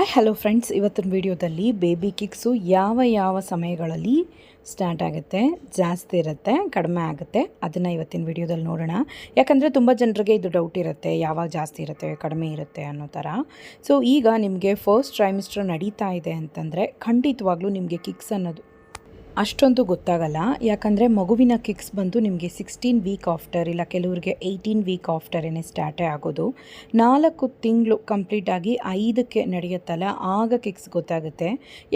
Hi hello friends ಇವತ್ತಿನ ವಿಡಿಯೋದಲ್ಲಿ baby ಕಿಕ್ಸು ಯಾವ ಯಾವ ಸಮಯಗಳಲ್ಲಿ ಸ್ಟಾರ್ಟ್ ಆಗುತ್ತೆ, ಜಾಸ್ತಿ ಇರುತ್ತೆ, ಕಡಿಮೆ ಆಗುತ್ತೆ ಅದನ್ನು ಇವತ್ತಿನ ವಿಡಿಯೋದಲ್ಲಿ ನೋಡೋಣ. ಯಾಕಂದರೆ ತುಂಬ ಜನರಿಗೆ ಇದು ಡೌಟ್ ಇರುತ್ತೆ, ಯಾವಾಗ ಜಾಸ್ತಿ ಇರುತ್ತೆ, ಕಡಿಮೆ ಇರುತ್ತೆ ಅನ್ನೋ ಥರ ಸೊ ಈಗ ನಿಮಗೆ ಫಸ್ಟ್ ಟ್ರೈಮಿಸ್ಟರ್ ನಡೀತಾ ಇದೆ ಅಂತಂದರೆ ಖಂಡಿತವಾಗ್ಲೂ ನಿಮಗೆ ಕಿಕ್ಸ್ ಅನ್ನೋದು ಅಷ್ಟೊಂದು ಗೊತ್ತಾಗಲ್ಲ. ಯಾಕಂದರೆ ಮಗುವಿನ ಕಿಕ್ಸ್ ಬಂದು ನಿಮಗೆ ಸಿಕ್ಸ್ಟೀನ್ ವೀಕ್ ಆಫ್ಟರ್ ಇಲ್ಲ ಕೆಲವ್ರಿಗೆ ಏಯ್ಟೀನ್ ವೀಕ್ ಆಫ್ಟರೇನೆ ಸ್ಟಾರ್ಟೇ ಆಗೋದು, ನಾಲ್ಕು ತಿಂಗಳು ಕಂಪ್ಲೀಟಾಗಿ ಐದಕ್ಕೆ ನಡೆಯುತ್ತಲ್ಲ, ಆಗ ಕಿಕ್ಸ್ ಗೊತ್ತಾಗುತ್ತೆ.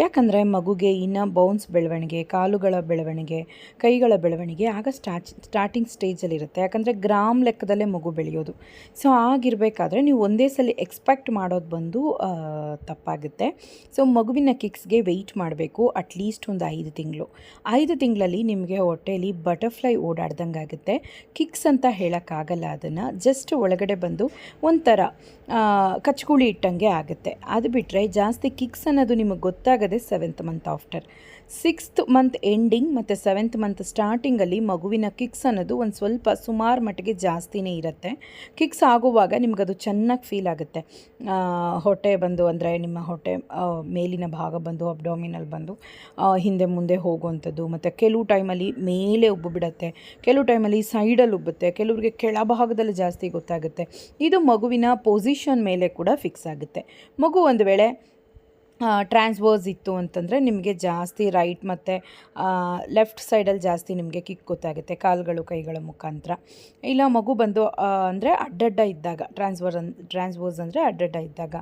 ಯಾಕಂದರೆ ಮಗುಗೆ ಇನ್ನು ಬೌನ್ಸ್ ಬೆಳವಣಿಗೆ, ಕಾಲುಗಳ ಬೆಳವಣಿಗೆ, ಕೈಗಳ ಬೆಳವಣಿಗೆ ಆಗ ಸ್ಟಾರ್ಚ್ ಸ್ಟಾರ್ಟಿಂಗ್ ಸ್ಟೇಜಲ್ಲಿರುತ್ತೆ ಯಾಕಂದರೆ ಗ್ರಾಮ್ ಲೆಕ್ಕದಲ್ಲೇ ಮಗು ಬೆಳೆಯೋದು. ಸೊ ಆಗಿರಬೇಕಾದ್ರೆ ನೀವು ಒಂದೇ ಸಲ ಎಕ್ಸ್ಪೆಕ್ಟ್ ಮಾಡೋದು ಬಂದು ತಪ್ಪಾಗುತ್ತೆ. ಸೊ ಮಗುವಿನ ಕಿಕ್ಸ್ಗೆ ವೆಯ್ಟ್ ಮಾಡಬೇಕು ಅಟ್ಲೀಸ್ಟ್ ಒಂದು ಐದು ತಿಂಗಳು. ಐದು ತಿಂಗಳಲ್ಲಿ ನಿಮಗೆ ಹೊಟ್ಟೆಯಲ್ಲಿ ಬಟರ್ಫ್ಲೈ ಓಡಾಡ್ದಂಗೆ ಆಗುತ್ತೆ ಕಿಕ್ಸ್ ಅಂತ ಹೇಳೋಕ್ಕಾಗಲ್ಲ ಅದನ್ನು. ಜಸ್ಟ್ ಒಳಗಡೆ ಬಂದು ಒಂಥರ ಕಚ್ಕುಳಿ ಇಟ್ಟಂಗೆ ಆಗುತ್ತೆ. ಅದು ಬಿಟ್ಟರೆ ಜಾಸ್ತಿ ಕಿಕ್ಸ್ ಅನ್ನೋದು ನಿಮಗೆ ಗೊತ್ತಾಗದೆ seventh month after sixth month ending ಮತ್ತು ಸೆವೆಂತ್ ಮಂತ್ ಸ್ಟಾರ್ಟಿಂಗಲ್ಲಿ ಮಗುವಿನ ಕಿಕ್ಸ್ ಅನ್ನೋದು ಒಂದು ಸ್ವಲ್ಪ ಸುಮಾರು ಮಟ್ಟಿಗೆ ಜಾಸ್ತಿನೇ ಇರುತ್ತೆ. ಕಿಕ್ಸ್ ಆಗುವಾಗ ನಿಮಗದು ಚೆನ್ನಾಗಿ ಫೀಲ್ ಆಗುತ್ತೆ. ಹೊಟ್ಟೆ ಬಂದು ಅಂದರೆ ನಿಮ್ಮ ಹೊಟ್ಟೆ ಮೇಲಿನ ಭಾಗ ಬಂದು ಅಬ್ಡಾಮಿನಲ್ ಬಂದು ಹಿಂದೆ ಮುಂದೆ ಹೋಗುವಂಥದ್ದು, ಮತ್ತು ಕೆಲವು ಟೈಮಲ್ಲಿ ಮೇಲೆ ಉಬ್ಬು ಬಿಡುತ್ತೆ, ಕೆಲವು ಟೈಮಲ್ಲಿ ಸೈಡಲ್ಲಿ ಉಬ್ಬುತ್ತೆ, ಕೆಲವರಿಗೆ ಕೆಳಭಾಗದಲ್ಲಿ ಜಾಸ್ತಿ ಗೊತ್ತಾಗುತ್ತೆ. ಇದು ಮಗುವಿನ ಪೊಸಿಷನ್ ಮೇಲೆ ಕೂಡ ಫಿಕ್ಸ್ ಆಗುತ್ತೆ. ಮಗು ಒಂದು ವೇಳೆ ಟ್ರಾನ್ಸ್ವರ್ಸ್ ಇತ್ತು ಅಂತಂದರೆ ನಿಮಗೆ ಜಾಸ್ತಿ ರೈಟ್ ಮತ್ತು ಲೆಫ್ಟ್ ಸೈಡಲ್ಲಿ ಜಾಸ್ತಿ ನಿಮಗೆ ಕಿಕ್ ಗೊತ್ತಾಗುತ್ತೆ, ಕಾಲುಗಳು, ಕೈಗಳ ಮುಖಾಂತರ. ಇಲ್ಲ, ಮಗು ಬಂದು ಅಂದರೆ ಅಡ್ಡಡ್ಡ ಇದ್ದಾಗ ಟ್ರಾನ್ಸ್ವರ್ ಅನ್ ಟ್ರಾನ್ಸ್ವರ್ಸ್ ಅಂದರೆ ಅಡ್ಡಡ್ಡ ಇದ್ದಾಗ,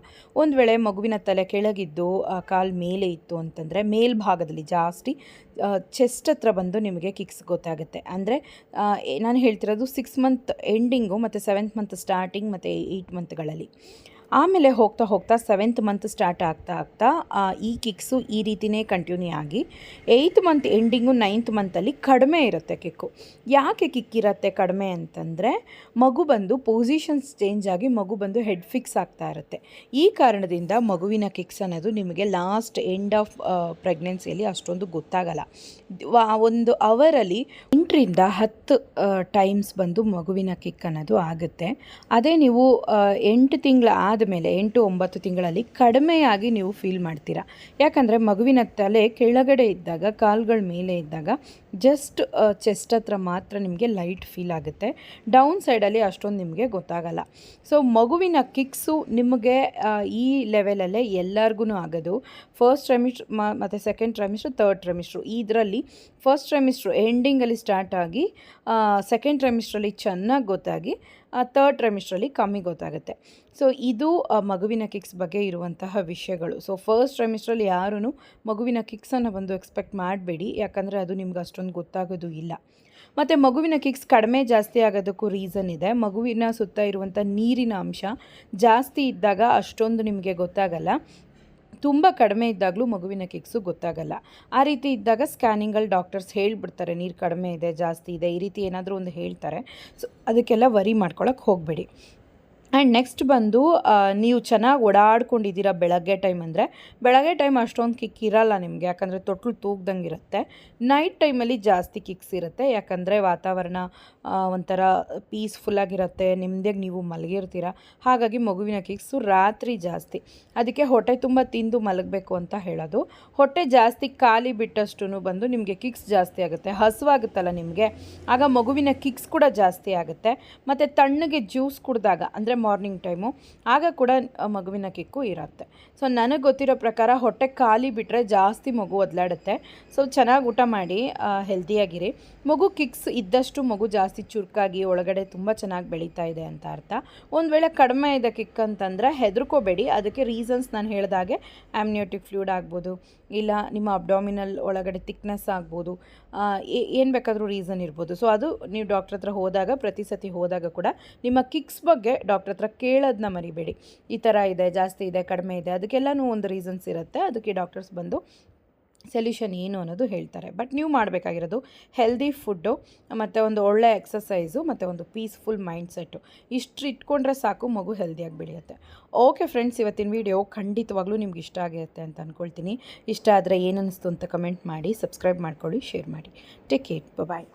ಒಂದು ವೇಳೆ ಮಗುವಿನ ತಲೆ ಕೆಳಗಿದ್ದು ಕಾಲು ಮೇಲೆ ಇತ್ತು ಅಂತಂದರೆ ಮೇಲ್ಭಾಗದಲ್ಲಿ ಜಾಸ್ತಿ ಚೆಸ್ಟ್ ಹತ್ರ ಬಂದು ನಿಮಗೆ ಕಿಕ್ಸ್ ಗೊತ್ತಾಗುತ್ತೆ. ಅಂದರೆ ನಾನು ಹೇಳ್ತಿರೋದು ಸಿಕ್ಸ್ ಮಂತ್ ಎಂಡಿಂಗು ಮತ್ತು ಸೆವೆಂತ್ ಮಂತ್ ಸ್ಟಾರ್ಟಿಂಗ್ ಮತ್ತು ಏಯ್ಟ್ ಮಂತ್ಗಳಲ್ಲಿ ಆಮೇಲೆ ಹೋಗ್ತಾ ಹೋಗ್ತಾ ಸೆವೆಂತ್ ಮಂತ್ ಸ್ಟಾರ್ಟ್ ಆಗ್ತಾ ಆಗ್ತಾ ಈ ಕಿಕ್ಸು ಈ ರೀತಿಯೇ ಕಂಟಿನ್ಯೂ ಆಗಿ ಏಯ್ತ್ ಮಂತ್ ಎಂಡಿಂಗು ನೈನ್ತ್ ಮಂತಲ್ಲಿ ಕಡಿಮೆ ಇರುತ್ತೆ ಕಿಕ್ಕು ಯಾಕೆ ಕಿಕ್ ಇರುತ್ತೆ ಕಡಿಮೆ ಅಂತಂದರೆ, ಮಗು ಬಂದು ಪೊಸಿಷನ್ಸ್ ಚೇಂಜ್ ಆಗಿ ಮಗು ಬಂದು ಹೆಡ್ ಫಿಕ್ಸ್ ಆಗ್ತಾ ಇರುತ್ತೆ. ಈ ಕಾರಣದಿಂದ ಮಗುವಿನ ಕಿಕ್ಸ್ ಅನ್ನೋದು ನಿಮಗೆ ಲಾಸ್ಟ್ ಎಂಡ್ ಆಫ್ ಪ್ರೆಗ್ನೆನ್ಸಿಯಲ್ಲಿ ಅಷ್ಟೊಂದು ಗೊತ್ತಾಗಲ್ಲ. ಒಂದು ಅವರಲ್ಲಿ ಎಂಟರಿಂದ ಹತ್ತು ಟೈಮ್ಸ್ ಬಂದು ಮಗುವಿನ ಕಿಕ್ ಅನ್ನೋದು ಆಗುತ್ತೆ. ಅದೇ ನೀವು ಎಂಟು ತಿಂಗಳ ಆದಮೇಲೆ ಎಂಟು ಒಂಬತ್ತು ತಿಂಗಳಲ್ಲಿ ಕಡಿಮೆಯಾಗಿ ನೀವು ಫೀಲ್ ಮಾಡ್ತೀರಾ. ಯಾಕಂದರೆ ಮಗುವಿನ ತಲೆ ಕೆಳಗಡೆ ಇದ್ದಾಗ, ಕಾಲುಗಳ ಮೇಲೆ ಇದ್ದಾಗ ಜಸ್ಟ್ ಚೆಸ್ಟ್ ಹತ್ರ ಮಾತ್ರ ನಿಮಗೆ ಲೈಟ್ ಫೀಲ್ ಆಗುತ್ತೆ. ಡೌನ್ ಸೈಡಲ್ಲಿ ಅಷ್ಟೊಂದು ನಿಮಗೆ ಗೊತ್ತಾಗಲ್ಲ. ಸೊ ಮಗುವಿನ ಕಿಕ್ಸು ನಿಮಗೆ ಈ ಲೆವೆಲಲ್ಲೇ ಎಲ್ಲರಿಗೂ ಆಗೋದು. ಫಸ್ಟ್ ಟ್ರೈಮಿಸ್ಟ್ರ್ ಮತ್ತು ಸೆಕೆಂಡ್ ಟ್ರೈಮಿಸ್ಟ್ರು ತರ್ಡ್ ರೆಮಿಸ್ಟ್ರು ಇದರಲ್ಲಿ ಫಸ್ಟ್ ರೆಮಿಸ್ಟ್ರು ಎಂಡಿಂಗಲ್ಲಿ ಸ್ಟಾರ್ಟ್ ಆಗಿ ಸೆಕೆಂಡ್ ರೆಮಿಸ್ಟ್ರಲ್ಲಿ ಚೆನ್ನಾಗಿ ಗೊತ್ತಾಗಿ ತರ್ಡ್ ರೆಮಿಸ್ಟ್ರಲ್ಲಿ ಕಮ್ಮಿ ಗೊತ್ತಾಗುತ್ತೆ. ಸೊ ಇದು ಮಗುವಿನ ಕಿಕ್ಸ್ ಬಗ್ಗೆ ಇರುವಂತಹ ವಿಷಯಗಳು. ಸೊ ಫಸ್ಟ್ ಟ್ರೈಮಿಸ್ಟ್ರಲ್ಲಿ ಯಾರೂ ಮಗುವಿನ ಕಿಕ್ಸನ್ನು ಬಂದು ಎಕ್ಸ್ಪೆಕ್ಟ್ ಮಾಡಬೇಡಿ. ಯಾಕಂದರೆ ಅದು ನಿಮ್ಗೆ ಅಷ್ಟೊಂದು ಗೊತ್ತಾಗೋದು ಇಲ್ಲ. ಮತ್ತು ಮಗುವಿನ ಕಿಕ್ಸ್ ಕಡಿಮೆ ಜಾಸ್ತಿ ಆಗೋದಕ್ಕೂ ರೀಸನ್ ಇದೆ. ಮಗುವಿನ ಸುತ್ತ ಇರುವಂಥ ನೀರಿನ ಅಂಶ ಜಾಸ್ತಿ ಇದ್ದಾಗ ಅಷ್ಟೊಂದು ನಿಮಗೆ ಗೊತ್ತಾಗಲ್ಲ. ತುಂಬ ಕಡಿಮೆ ಇದ್ದಾಗಲೂ ಮಗುವಿನ ಕಿಕ್ಸು ಗೊತ್ತಾಗಲ್ಲ. ಆ ರೀತಿ ಇದ್ದಾಗ ಸ್ಕ್ಯಾನಿಂಗಲ್ಲಿ ಡಾಕ್ಟರ್ಸ್ ಹೇಳಿಬಿಡ್ತಾರೆ, ನೀರು ಕಡಿಮೆ ಇದೆ, ಜಾಸ್ತಿ ಇದೆ, ಈ ರೀತಿ ಏನಾದರೂ ಒಂದು ಹೇಳ್ತಾರೆ. ಸೊ ಅದಕ್ಕೆಲ್ಲ ವರಿ ಮಾಡ್ಕೊಳಕ್ಕೆ ಹೋಗಬೇಡಿ. ಆ್ಯಂಡ್ ನೆಕ್ಸ್ಟ್ ಬಂದು ನೀವು ಚೆನ್ನಾಗಿ ಓಡಾಡ್ಕೊಂಡಿದ್ದೀರಾ ಬೆಳಗ್ಗೆ ಟೈಮ್ ಅಂದರೆ, ಬೆಳಗ್ಗೆ ಟೈಮ್ ಅಷ್ಟೊಂದು ಕಿಕ್ ಇರಲ್ಲ ನಿಮಗೆ, ಯಾಕಂದರೆ ತೊಟ್ಲು ತೂಗ್ದಂಗೆ ಇರುತ್ತೆ. ನೈಟ್ ಟೈಮಲ್ಲಿ ಜಾಸ್ತಿ ಕಿಕ್ಸ್ ಇರುತ್ತೆ, ಯಾಕಂದರೆ ವಾತಾವರಣ ಒಂಥರ ಪೀಸ್ಫುಲ್ಲಾಗಿರುತ್ತೆ ನಿಮ್ಮದೇ ನೀವು ಮಲಗಿರ್ತೀರ. ಹಾಗಾಗಿ ಮಗುವಿನ ಕಿಕ್ಸು ರಾತ್ರಿ ಜಾಸ್ತಿ. ಅದಕ್ಕೆ ಹೊಟ್ಟೆ ತುಂಬ ತಿಂದು ಮಲಗಬೇಕು ಅಂತ ಹೇಳೋದು. ಹೊಟ್ಟೆ ಜಾಸ್ತಿ ಖಾಲಿ ಬಿಟ್ಟಷ್ಟು ಬಂದು ನಿಮಗೆ ಕಿಕ್ಸ್ ಜಾಸ್ತಿ ಆಗುತ್ತೆ. ಹಸುವಾಗುತ್ತಲ್ಲ ನಿಮಗೆ, ಆಗ ಮಗುವಿನ ಕಿಕ್ಸ್ ಕೂಡ ಜಾಸ್ತಿ ಆಗುತ್ತೆ. ಮತ್ತು ತಣ್ಣಗೆ ಜ್ಯೂಸ್ ಕುಡಿದಾಗ, ಅಂದರೆ ಮಾರ್ನಿಂಗ್ ಟೈಮು. ಆಗ ಕೂಡ ಮಗುವಿನ ಕಿಕ್ಕು ಇರುತ್ತೆ. ಸೊ, ನನಗೆ ಗೊತ್ತಿರೋ ಪ್ರಕಾರ ಹೊಟ್ಟೆ ಖಾಲಿ ಬಿಟ್ಟರೆ ಜಾಸ್ತಿ ಮಗು ಒದಲಾಡುತ್ತೆ. ಸೊ, ಚೆನ್ನಾಗಿ ಊಟ ಮಾಡಿ ಹೆಲ್ದಿಯಾಗಿರಿ. ಮಗು ಕಿಕ್ಸ್ ಇದ್ದಷ್ಟು ಮಗು ಜಾಸ್ತಿ ಚುರುಕಾಗಿ ಒಳಗಡೆ ತುಂಬ ಚೆನ್ನಾಗಿ ಬೆಳೀತಾ ಇದೆ ಅಂತ ಅರ್ಥ. ಒಂದು ವೇಳೆ ಕಡಿಮೆ ಇದೆ ಕಿಕ್ ಅಂತಂದರೆ ಹೆದರ್ಕೋಬೇಡಿ. ಅದಕ್ಕೆ ರೀಸನ್ಸ್ ನಾನು ಹೇಳಿದಾಗೆ ಆಮ್ನಿಯೋಟಿಕ್ ಫ್ಲೂಡ್ ಆಗ್ಬೋದು, ಇಲ್ಲ ನಿಮ್ಮ ಅಬ್ಡಾಮಿನಲ್ ಒಳಗಡೆ ತಿಕ್ನೆಸ್ ಆಗ್ಬೋದು ಏನು ಬೇಕಾದರೂ ರೀಸನ್ ಇರ್ಬೋದು. ಸೊ, ಅದು ನೀವು ಡಾಕ್ಟ್ರ್ ಹತ್ರ ಹೋದಾಗ, ಪ್ರತಿ ಸತಿ ಹೋದಾಗ ಕೂಡ ನಿಮ್ಮ ಕಿಕ್ಸ್ ಬಗ್ಗೆ ಡಾಕ್ಟ್ರ್ ಹತ್ರ ಕೇಳೋದನ್ನ ಮರಿಬೇಡಿ. ಈ ಥರ ಇದೆ, ಜಾಸ್ತಿ ಇದೆ, ಕಡಿಮೆ ಇದೆ, ಅದಕ್ಕೆಲ್ಲನೂ ಒಂದು ರೀಸನ್ಸ್ ಇರುತ್ತೆ. ಅದಕ್ಕೆ ಡಾಕ್ಟರ್ಸ್ ಬಂದು ಸೊಲ್ಯೂಷನ್ ಏನು ಅನ್ನೋದು ಹೇಳ್ತಾರೆ. ಬಟ್ ನೀವು ಮಾಡಬೇಕಾಗಿರೋದು ಹೆಲ್ದಿ ಫುಡ್ಡು, ಮತ್ತು ಒಂದು ಒಳ್ಳೆ ಎಕ್ಸಸೈಸು ಮತ್ತು ಒಂದು ಪೀಸ್ಫುಲ್ ಮೈಂಡ್ಸೆಟ್ಟು. ಇಷ್ಟು ಇಟ್ಕೊಂಡ್ರೆ ಸಾಕು, ಮಗು ಹೆಲ್ದಿಯಾಗಿ ಬೆಳೆಯುತ್ತೆ. ಓಕೆ ಫ್ರೆಂಡ್ಸ್, ಇವತ್ತಿನ ವಿಡಿಯೋ ಖಂಡಿತವಾಗ್ಲೂ ನಿಮ್ಗೆ ಇಷ್ಟ ಆಗಿರುತ್ತೆ ಅಂತ ಅಂದ್ಕೊಳ್ತೀನಿ ಇಷ್ಟ ಆದರೆ ಏನನ್ನಿಸ್ತು ಅಂತ ಕಮೆಂಟ್ ಮಾಡಿ, ಸಬ್ಸ್ಕ್ರೈಬ್ ಮಾಡ್ಕೊಳ್ಳಿ, ಶೇರ್ ಮಾಡಿ. Take care bye